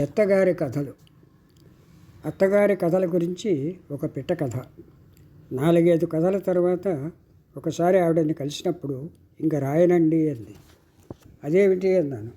చెత్తగారి కథలు. అత్తగారి కథల గురించి ఒక పిట్ట కథ. నాలుగైదు కథల తర్వాత ఒకసారి ఆవిడని కలిసినప్పుడు ఇంకా రాయనండి అంది. అదేమిటి అన్నాను.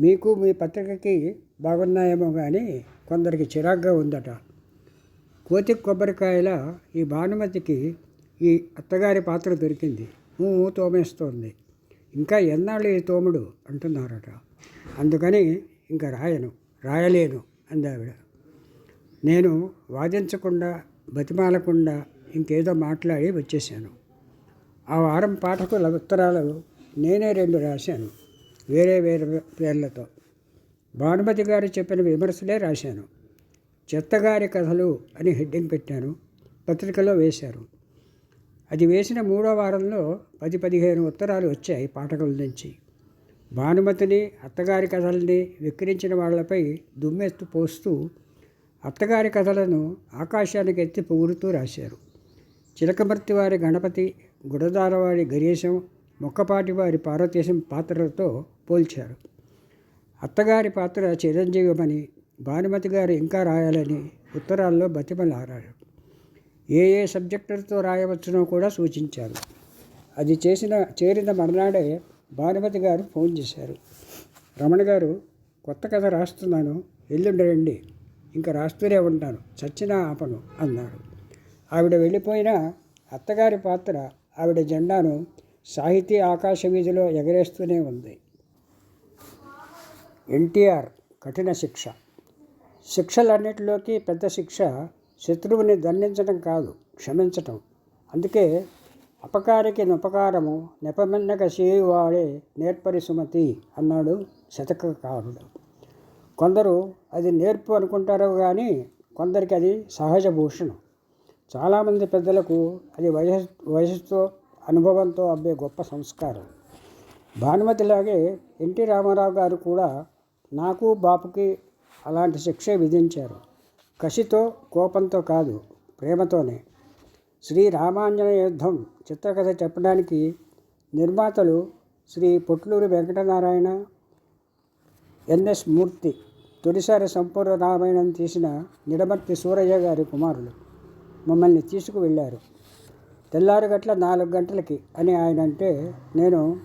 మీకు మీ పత్రికకి బాగున్నాయేమో కానీ కొందరికి చిరాగ్గా ఉందట. కోతి కొబ్బరికాయల ఈ భానుమతికి ఈ అత్తగారి పాత్ర దొరికింది. ఊ తోమేస్తోంది. ఇంకా ఎన్నాళ్ళు ఈ తోముడు? అంటున్నారట. అందుకని ఇంకా రాయను రాయలేను అందావిడ. నేను వాదించకుండా బతిమాలకుండా ఇంకేదో మాట్లాడి వచ్చేసాను ఆ వారం పాఠకుల ఉత్తరాలు నేనే రెండు రాశాను వేరే వేరే పేర్లతో. భానుమతి గారు చెప్పిన విమర్శలే రాశాను. చెత్తగారి కథలు అని హెడ్డింగ్ పెట్టాను పత్రికలో వేశారు. అది వేసిన మూడో వారంలో పది పదిహేను ఉత్తరాలు వచ్చాయి పాఠకుల నుంచి. భానుమతిని అత్తగారి కథల్ని విక్రించిన వాళ్ళపై దుమ్మెత్తు పోస్తూ అత్తగారి కథలను ఆకాశానికి ఎత్తి పొగురుతూ రాశారు. చిలకమర్తి వారి గణపతి గుడదారవాడి గణేశం మొక్కపాటి వారి పార్వతీశం పాత్రలతో పోల్చారు. అత్తగారి పాత్ర చిరంజీవమని భానుమతి గారు ఇంకా రాయాలని ఉత్తరాల్లో బతిమలారారు. ఏ ఏ సబ్జెక్టులతో రాయవచ్చునో కూడా సూచించారు. అది చేసిన చేరిన మర్నాడే భానుమతి గారు ఫోన్ చేశారు. రమణ గారు కొత్త కథ రాస్తున్నాను ఎల్లుండి రండి. ఇంకా రాస్తూనే ఉంటాను. చచ్చిన ఆపను అన్నారు. ఆవిడ వెళ్ళిపోయిన అత్తగారి పాత్ర ఆవిడ జెండాను సాహితీ ఆకాశ వీధిలో ఎగరేస్తూనే ఉంది. ఎన్టీఆర్ కఠిన శిక్ష. శిక్షలన్నిటిలోకి పెద్ద శిక్ష శత్రువుని దండించడం కాదు క్షమించటం. అందుకే అపకారికి నుపకారము నెపమెన్నక చేయువాడే నేర్పరి సుమతి అన్నాడు శతకకారుడు. కొందరు అది నేర్పు అనుకుంటారు కానీ కొందరికి అది సహజ భూషణం. చాలామంది పెద్దలకు అది వయస్సు వయసుతో అనుభవంతో అబ్బే గొప్ప సంస్కారం. భానుమతిలాగే ఎన్టీ రామారావు గారు కూడా నాకు బాపుకి అలాంటి శిక్ష విధించారు. కసితో కోపంతో కాదు ప్రేమతోనే. శ్రీ రామాంజన యుద్ధం చిత్రకథ చెప్పడానికి నిర్మాతలు శ్రీ పొట్లూరి వెంకటనారాయణ ఎన్ఎస్ మూర్తి తొలిసారి సంపూర్ణ రామాయణం తీసిన నిడమర్తి సూరయ్య గారి కుమారులు మమ్మల్ని తీసుకువెళ్ళారు. తెల్లారు గట్ల నాలుగు గంటలకి అని ఆయన అంటే నేను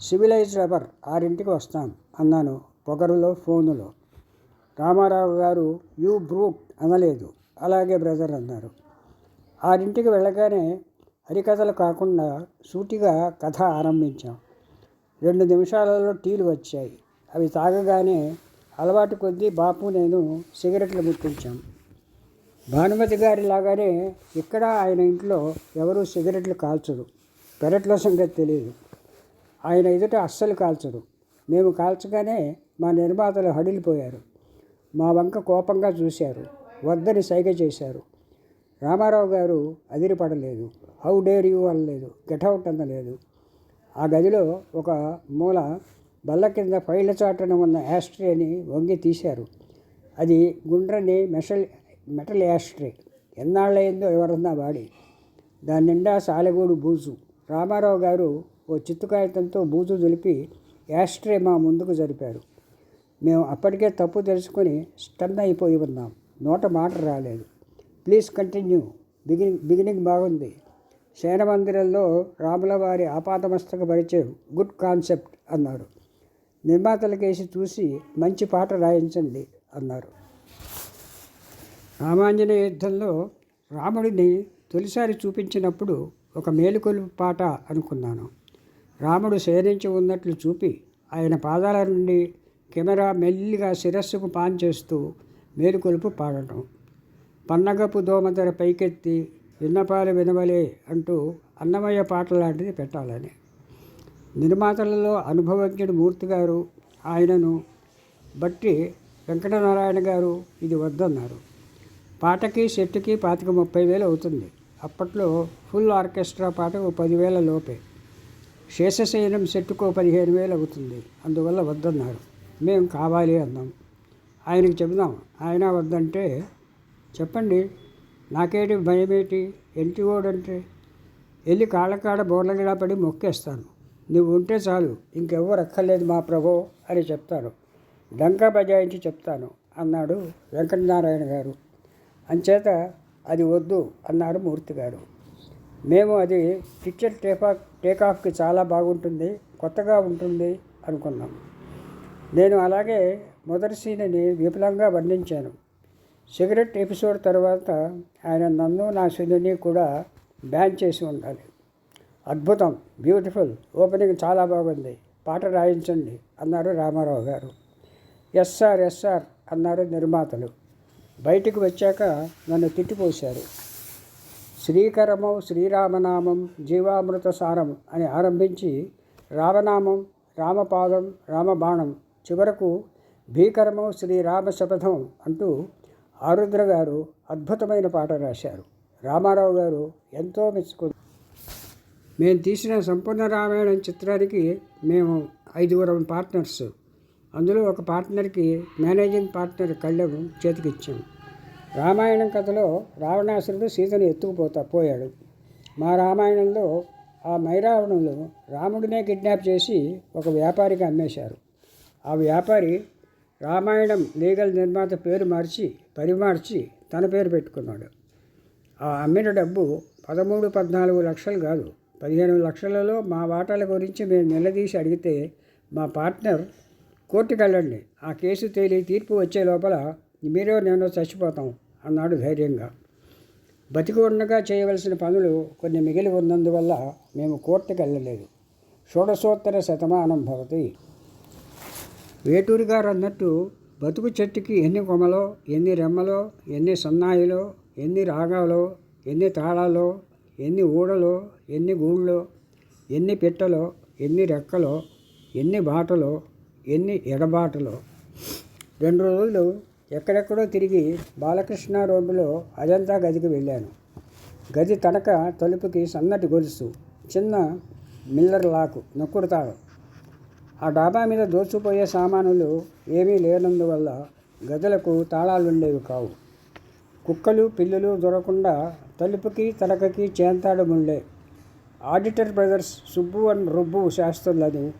సివిలైజ్ రబర్ ఆరింటికి వస్తాను అన్నాను పొగరులో ఫోనులో. రామారావు గారు యూ బ్రూట్ అనలేదు. అలాగే బ్రదర్ అన్నారు. ఆరింటికి వెళ్ళగానే హరికథలు కాకుండా సూటిగా కథ ఆరంభించాం. రెండు నిమిషాలలో టీలు వచ్చాయి. అవి తాగగానే అలవాటు కొద్దీ బాపు నేను సిగరెట్లు ముట్టించాం. భానుమతి గారి లాగానే ఇక్కడ ఆయన ఇంట్లో ఎవరూ సిగరెట్లు కాల్చరు. పెరట్లో సంగతి తెలియదు. ఆయన ఎదుట అస్సలు కాల్చరు. మేము కాల్చగానే మా నిర్మాతలు హడిలిపోయారు. మా వంక కోపంగా చూశారు. వద్దని సైగ చేశారు. రామారావు గారు అదిరిపడలేదు. హౌ డేర్ యూ అనలేదు. గెటౌట్ అనలేదు. ఆ గదిలో ఒక మూల బల్ల కింద ఫైళ్ళ చాటున ఉన్న యాస్ట్రేని వంగి తీశారు. అది గుండ్రని మెషల్ మెటల్ యాస్ట్రే ఎన్నాళ్ళయిందో ఎవరన్నా వాడి. దాని నిండా సాలెగూడు బూజు. రామారావు గారు ఓ చిత్తుకాగితంతో బూజు దులిపి యాస్ట్రే మా ముందుకు జరిపారు. మేము అప్పటికే తప్పు తెలుసుకొని స్టన్ అయిపోయి ఉన్నాం. నోట మాట రాలేదు. Please continue. బిగినింగ్ బిగినింగ్ బాగుంది. శయన మందిరంలో రాముల వారి ఆపాతమస్తక పరిచయం గుడ్ కాన్సెప్ట్ అన్నారు. నిర్మాతలకేసి చూసి మంచి పాట రాయించండి అన్నారు. రామాంజనేయ యుద్ధంలో రాముడిని తొలిసారి చూపించినప్పుడు ఒక మేలుకొలుపు పాట అనుకున్నాను. రాముడు శయనించి ఉన్నట్లు చూపి ఆయన పాదాల నుండి కెమెరా మెల్లిగా శిరస్సుకు పాన్ చేస్తూ మేలుకొలుపు పాడటం. పన్నగపు దోమతెర పైకెత్తి విన్నపాలు వినవలే అంటూ అన్నమయ్య పాట లాంటిది పెట్టాలని. నిర్మాతలలో అనుభవజ్ఞుడు మూర్తి గారు ఆయనను బట్టి వెంకటనారాయణ గారు ఇది వద్దన్నారు. పాటకి సెట్టుకి పాతిక ముప్పై వేలు అవుతుంది. అప్పట్లో ఫుల్ ఆర్కెస్ట్రా పాటకు పదివేల లోపే. శేషశయనం సెట్టుకో పదిహేను వేలు అవుతుంది. అందువల్ల వద్దన్నారు. మేము కావాలి అన్నాం. ఆయనకి చెబుదాం. ఆయన వద్దంటే చెప్పండి నాకేటి భయమేటి? ఓడంటే వెళ్ళి కాళ్ళకాడ బోర్లగిడా పడి మొక్కేస్తాను. నువ్వు ఉంటే చాలు ఇంకెవ్వరు అక్కర్లేదు మా ప్రభో అని చెప్తాను. డంకా బజాయించి చెప్తాను అన్నాడు వెంకటనారాయణ గారు. అంచేత అది వద్దు అన్నారు మూర్తి గారు. మేము అది పిక్చర్ టేకాఫ్ టేకాఫ్కి చాలా బాగుంటుంది కొత్తగా ఉంటుంది అనుకున్నాం. నేను అలాగే మొదటి సీన్ని విపులంగా వర్ణించాను. సిగరెట్ ఎపిసోడ్ తర్వాత ఆయన నన్ను నా సుధుని కూడా బ్యాన్ చేసి ఉండాలి. అద్భుతం బ్యూటిఫుల్ ఓపెనింగ్ చాలా బాగుంది. పాట రాయించండి అన్నారు రామారావు గారు. ఎస్ సార్ ఎస్ సార్ అన్నారు నిర్మాతలు. బయటికి వచ్చాక నన్ను తిట్టిపోశారు. శ్రీకరమం శ్రీరామనామం జీవామృత సారం అని ఆరంభించి రామనామం రామపాదం రామబాణం చివరకు భీకరమం శ్రీరామ శపథం అంటూ ఆరుద్ర గారు అద్భుతమైన పాట రాశారు. రామారావు గారు ఎంతో మెచ్చుకుంది మేము తీసిన సంపూర్ణ రామాయణం చిత్రానికి మేము ఐదుగురం పార్ట్నర్స్ అందులో ఒక పార్ట్నర్కి మేనేజింగ్ పార్ట్నర్ కళ్ళెం చేతికిచ్చాం. రామాయణం కథలో రావణాసురుడు సీతను ఎత్తుకుపోతా పోయాడు. మా రామాయణంలో ఆ మైరావణులు రాముడినే కిడ్నాప్ చేసి ఒక వ్యాపారికి అమ్మేశారు. ఆ వ్యాపారి రామాయణం లీగల్ నిర్మాత పేరు మార్చి పరిమార్చి తన పేరు పెట్టుకున్నాడు. ఆ అమ్మిన డబ్బు పదమూడు పద్నాలుగు లక్షలు కాదు. పదిహేను లక్షలలో మా వాటాల గురించి మేము నిలదీసి అడిగితే మా పార్ట్నర్ కోర్టుకు వెళ్ళండి ఆ కేసు తేలి తీర్పు వచ్చే లోపల మీరో నేను చచ్చిపోతాం అన్నాడు ధైర్యంగా. బతికి ఉండగా చేయవలసిన పనులు కొన్ని మిగిలి ఉన్నందువల్ల మేము కోర్టుకు వెళ్ళలేదు షోడశోత్తర శతమానం భవతి. వేటూరు గారు అన్నట్టు బతుకు చెట్టుకి ఎన్ని కొమ్మలో ఎన్ని రెమ్మలో ఎన్ని సన్నాయిలో ఎన్ని రాగాలో ఎన్ని తాళాలో ఎన్ని ఊడలో ఎన్ని గూళ్ళో ఎన్ని పిట్టలో ఎన్ని రెక్కలో ఎన్ని బాటలో ఎన్ని ఎడబాటలో. రెండు రోజులు ఎక్కడెక్కడో తిరిగి బాలకృష్ణ రోడ్డులో అజంతా గదికి వెళ్ళాను. గది తనక తలుపుకి సన్నటి గొలుసు చిన్న మిల్లర్ లాకు నొక్కుడు తాళం. ఆ డాబా మీద దోచుకుపోయే సామానులు ఏమీ లేనందువల్ల గదులకు తాళాలు ఉండేవి కావు. కుక్కలు పిల్లులు దొరకకుండా తలుపుకి తలకకి చేంతాడముండే. Auditor brothers Subbu and Rubbu శాస్త్రులని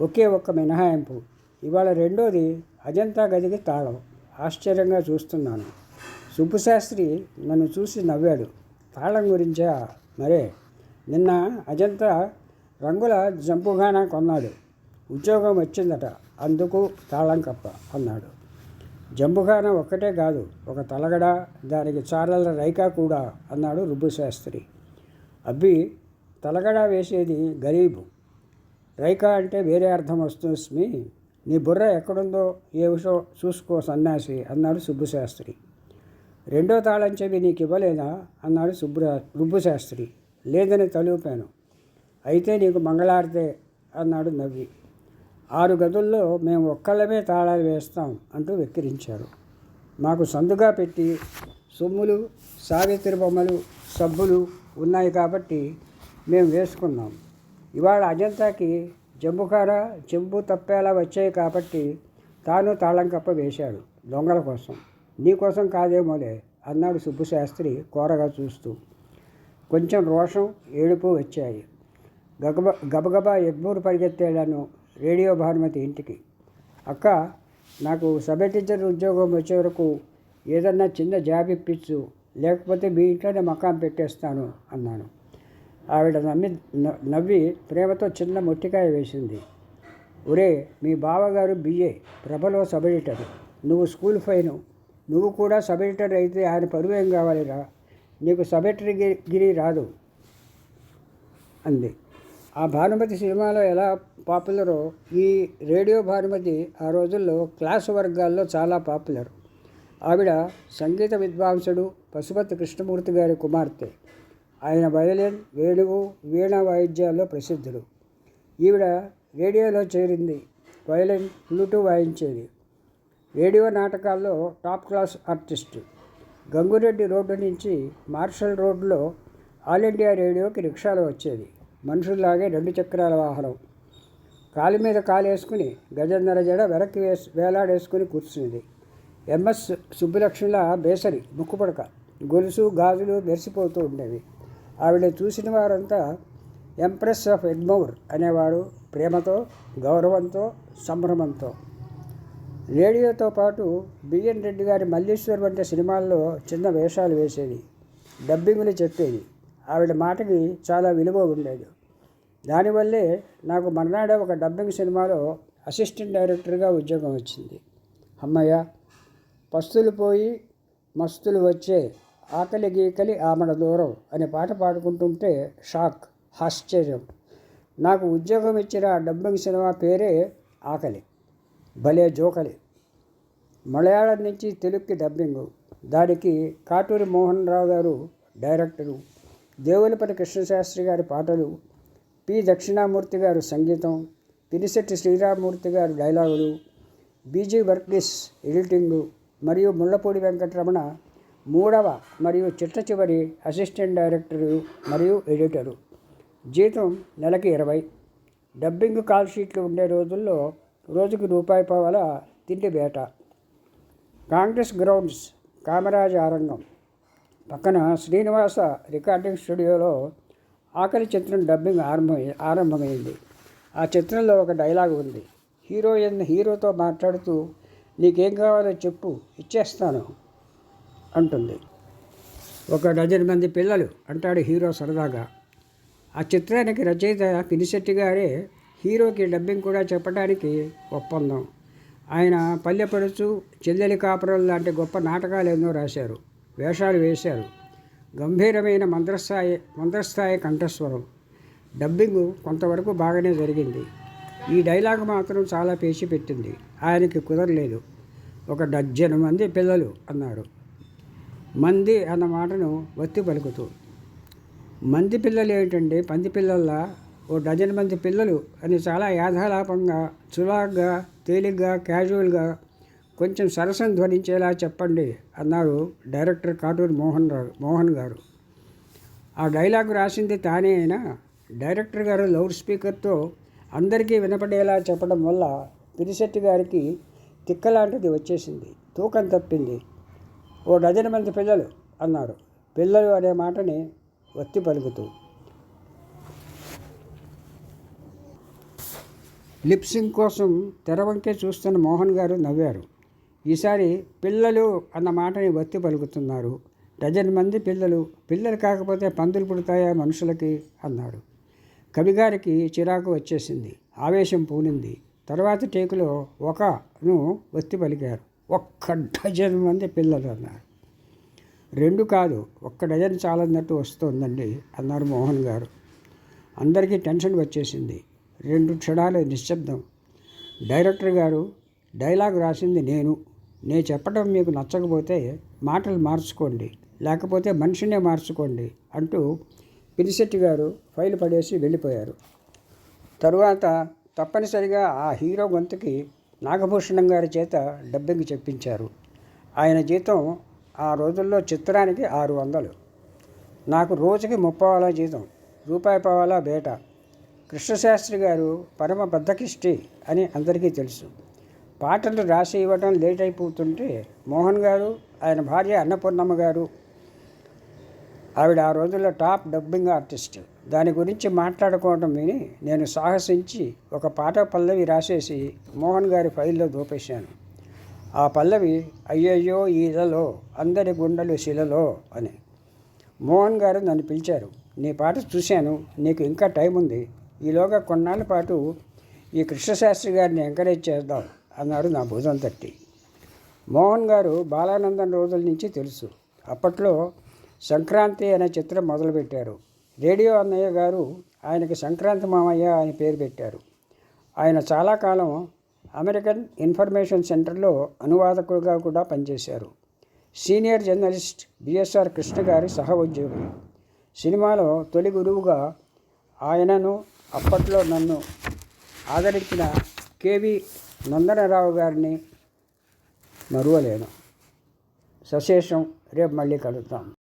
ఒకే ఒక్క మినహాయింపు. ఇవాళ రెండోది అజంతా గదికి తాళం. ఆశ్చర్యంగా చూస్తున్నాను. సుబ్బు శాస్త్రి నన్ను చూసి నవ్వాడు. తాళం గురించా? మరే. నిన్న అజంతా రంగుల జంపుగానా కొన్నాడు. ఉద్యోగం వచ్చిందట అందుకు తాళం కప్ప అన్నాడు. జంబుగాన ఒక్కటే కాదు ఒక తలగడ దానికి చారల రైకా కూడా అన్నాడు రుబ్బు శాస్త్రి అబ్బి తలగడ వేసేది గరీబు. రైకా అంటే వేరే అర్థం వస్తుంది నీ బుర్ర ఎక్కడుందో ఏ విషయం చూసుకో సన్యాసి అన్నాడు సుబ్బుశాస్త్రి. రెండో తాళం చెవి నీకు ఇవ్వలేదా అన్నాడు సుబ్బు రుబ్బు శాస్త్రి లేదని తలూపాను. అయితే నీకు మంగళారతే అన్నాడు నవ్వి. ఆరు గదుల్లో మేము ఒక్కళ్ళమే తాళాలు వేస్తాం అంటూ వెక్కిరించారు. మాకు సందుగా పెట్టి సొమ్ములు సావిత్రి బొమ్మలు సబ్బులు ఉన్నాయి కాబట్టి మేము వేసుకున్నాం. ఇవాళ అజంతాకి జంబుకార జంబు తప్పేలా వచ్చాయి కాబట్టి తాను తాళం కప్ప వేశాడు దొంగల కోసం. నీకోసం కాదేమోలే అన్నాడు సుబ్బుశాస్త్రి కోరగా చూస్తూ. కొంచెం రోషం ఏడుపు వచ్చాయి. గబగబ గబగబా ఎగ్మూరు పరిగెత్తేళ్ళను రేడియో భానుమతి ఇంటికి. అక్క నాకు సబ్ టీచర్ ఉద్యోగం వచ్చే వరకు ఏదన్నా చిన్న జాబ్ ఇప్పించు లేకపోతే మీ ఇంట్లోనే మకాం పెట్టేస్తాను అన్నాను. ఆవిడ నమ్మి నవ్వి ప్రేమతో చిన్న మొట్టికాయ వేసింది. ఒరే మీ బావగారు బిఏ ప్రభలో సబ్ ఎడిటర్. నువ్వు స్కూల్ ఫైను. నువ్వు కూడా సబ్ ఎడిటర్ అయితే ఆయన పరువేం కావాలిరా? నీకు సబ్ ఎడిటర్ గిరి రాదు. అంది. ఆ భానుమతి సినిమాలో ఎలా పాపులరో ఈ రేడియో భానుమతి ఆ రోజుల్లో క్లాస్ వర్గాల్లో చాలా పాపులర్. ఆవిడ సంగీత విద్వాంసుడు పశుపతి కృష్ణమూర్తి గారి కుమార్తె. ఆయన వయలిన్ వేణువు వీణ వాయిద్యాల్లో ప్రసిద్ధుడు ఈవిడ రేడియోలో చేరింది వయలిన్ ఫ్లూటు వాయించేది. రేడియో నాటకాల్లో top class artist. Gangureddy road నుంచి మార్షల్ రోడ్లో ఆల్ ఇండియా రేడియోకి రిక్షాలో వచ్చేది. మనుషుల్లాగే రెండు చక్రాల వాహనం. కాలు మీద కాలు వేసుకుని గజన్నర జడ వెనక్కి వేసి వేలాడేసుకుని కూర్చుంది ఎంఎస్ సుబ్బులక్ష్మిల బేసరి ముక్కుపడక గొలుసు గాజులు మెరిసిపోతూ ఉండేవి. ఆవిడ చూసిన వారంతా ఎంప్రెస్ ఆఫ్ ఎగ్మౌర్ అనేవాడు ప్రేమతో గౌరవంతో సంభ్రమంతో. రేడియోతో పాటు బిఎన్ రెడ్డి గారి మల్లీశ్వర్ వంటి సినిమాల్లో చిన్న వేషాలు వేసేది. డబ్బింగులు చెప్పేది. ఆవిడ మాటకి చాలా విలువ ఉండేది. దానివల్లే నాకు మర్నాడే ఒక డబ్బింగ్ సినిమాలో అసిస్టెంట్ డైరెక్టర్గా ఉద్యోగం వచ్చింది. అమ్మయ్య పస్తులు పోయి మస్తులు వచ్చే ఆకలి గీకలి ఆమడ దూరం అనే పాట పాడుకుంటుంటే షాక్ ఆశ్చర్యం. నాకు ఉద్యోగం ఇచ్చిన ఆ డబ్బింగ్ సినిమా పేరే ఆకలి. భలే జోకలి. మలయాళం నుంచి తెలుగుకి డబ్బింగు. దానికి కాటూరి మోహన్ రావు గారు డైరెక్టరు. దేవులపల్లి కృష్ణశాస్త్రి గారి పాటలు పి. దక్షిణామూర్తి గారు సంగీతం పినిశెట్టి శ్రీరామూర్తి గారు డైలాగులు బీజీ వర్గీస్ ఎడిటింగు మరియు ముళ్ళపూడి వెంకటరమణ మూడవ మరియు చిట్ట చివరి అసిస్టెంట్ డైరెక్టరు మరియు ఎడిటరు. జీతం నెలకి ఇరవై. డబ్బింగ్ కాల్ షీట్లు ఉండే రోజుల్లో రోజుకి రూపాయి పావల తిండి వేట కాంగ్రెస్ గ్రౌండ్స్ కామరాజ ఆరంగం పక్కన శ్రీనివాస రికార్డింగ్ స్టూడియోలో ఆఖరి చిత్రం డబ్బింగ్ ఆరంభమై ఆరంభమైంది. ఆ చిత్రంలో ఒక డైలాగ్ ఉంది. హీరోయిన్ హీరోతో మాట్లాడుతూ నీకేం కావాలో చెప్పు ఇచ్చేస్తాను అంటుంది. ఒక డజన్ మంది పిల్లలు అంటాడు హీరో సరదాగా. ఆ చిత్రానికి రచయిత పినిశెట్టి గారే హీరోకి డబ్బింగ్ కూడా చెప్పడానికి ఒప్పందం. ఆయన పల్లెపడుచు చెల్లెలి కాపురం లాంటి గొప్ప నాటకాలు ఎన్నో రాశారు. వేషాలు వేశారు. గంభీరమైన మంత్రస్థాయి మంత్రస్థాయి కంఠస్వరం. డబ్బింగ్ కొంతవరకు బాగానే జరిగింది. ఈ డైలాగ్ మాత్రం చాలా పేచి పెట్టింది. ఆయనకి కుదరలేదు. ఒక డజను మంది పిల్లలు అన్నాడు. మంది అన్న మాటను వత్తి పలుకుతూ మంది పిల్లలు ఏమిటండి పంది పిల్లల్లా? ఓ డజన్ మంది పిల్లలు అని చాలా యాధాలాపంగా చులాగ్గా తేలిగ్గా క్యాజువల్గా కొంచెం సరసం ధ్వనించేలా చెప్పండి అన్నారు డైరెక్టర్ కాటూరి మోహన్ రావు మోహన్ గారు. ఆ డైలాగ్ రాసింది తానే అయినా డైరెక్టర్ గారు లౌడ్ స్పీకర్తో అందరికీ వినపడేలా చెప్పడం వల్ల పిరిశెట్టి గారికి తిక్కలాంటిది వచ్చేసింది. తూకం తప్పింది. ఓ డజన్ మంది పిల్లలు అన్నారు. పిల్లలు అనే మాటని ఒత్తి పలుకుతూ. లిప్సింగ్ కోసం తెరవంకే చూస్తున్న మోహన్ గారు నవ్వారు. ఈసారి పిల్లలు అన్న మాటని వత్తి పలుకుతున్నారు. డజన్ మంది పిల్లలు పిల్లలు కాకపోతే పందులు పుడతాయా మనుషులకి? అన్నాడు. కవిగారికి చిరాకు వచ్చేసింది. ఆవేశం పూనింది. తర్వాత టేకులో ఒకను ఒత్తి పలికారు. ఒక్క డజన్ మంది పిల్లలు అన్నారు. రెండు కాదు ఒక్క డజన్ చాలన్నట్టు వస్తోందండి అన్నారు మోహన్ గారు. అందరికీ టెన్షన్ వచ్చేసింది. రెండు క్షణాలు నిశ్శబ్దం. డైరెక్టర్ గారు డైలాగ్ రాసింది నేను. నేను చెప్పడం మీకు నచ్చకపోతే మాటలు మార్చుకోండి లేకపోతే మనిషినే మార్చుకోండి అంటూ పినిశెట్టి గారు ఫైల్ పడేసి వెళ్ళిపోయారు. తరువాత తప్పనిసరిగా ఆ హీరో గొంతుకి నాగభూషణం గారి చేత డబ్బింగ్ చెప్పించారు. ఆయన జీతం ఆ రోజుల్లో చిత్రానికి ఆరు వందలు. నాకు రోజుకి ముప్పవాల జీతం రూపాయి పావాల బేట. కృష్ణశాస్త్రి గారు పరమ బద్దకిష్టి అని అందరికీ తెలుసు. పాటలు రాసి ఇవ్వడం లేట్ అయిపోతుంటే మోహన్ గారు ఆయన భార్య అన్నపూర్ణమ్మ గారు ఆవిడ ఆ రోజుల్లో టాప్ డబ్బింగ్ ఆర్టిస్ట్. దాని గురించి మాట్లాడుకోవడం విని నేను సాహసించి ఒక పాట పల్లవి రాసేసి మోహన్ గారి ఫైల్లో దూపేశాను. ఆ పల్లవి అయ్యయ్యో ఈలలో అందరి గుండెలు శిలలో అని. మోహన్ గారు నన్ను పిలిచారు. నీ పాట చూశాను నీకు ఇంకా టైం ఉంది ఈలోగా కొన్నాళ్ళ పాటు ఈ కృష్ణశాస్త్రి గారిని ఎంకరేజ్ చేద్దాం. అన్నాడు నా భుజం తట్టి. మోహన్ గారు బాలానందన్ రోజుల నుంచి తెలుసు. అప్పట్లో సంక్రాంతి అనే చిత్రం మొదలుపెట్టారు. రేడియో అన్నయ్య గారు ఆయనకి సంక్రాంతి మామయ్య అని పేరు పెట్టారు. ఆయన చాలా కాలం అమెరికన్ ఇన్ఫర్మేషన్ సెంటర్లో అనువాదకుడిగా కూడా పనిచేశారు. సీనియర్ జర్నలిస్ట్ బిఎస్ఆర్ కృష్ణ గారి సహ ఉద్యోగి. సినిమాలో తొలి గురువుగా ఆయనను అప్పట్లో నన్ను ఆదరించిన కేవి నందనరావు గారిని మరువలేను. సశేషం రేపు మళ్ళీ కలుద్దాం.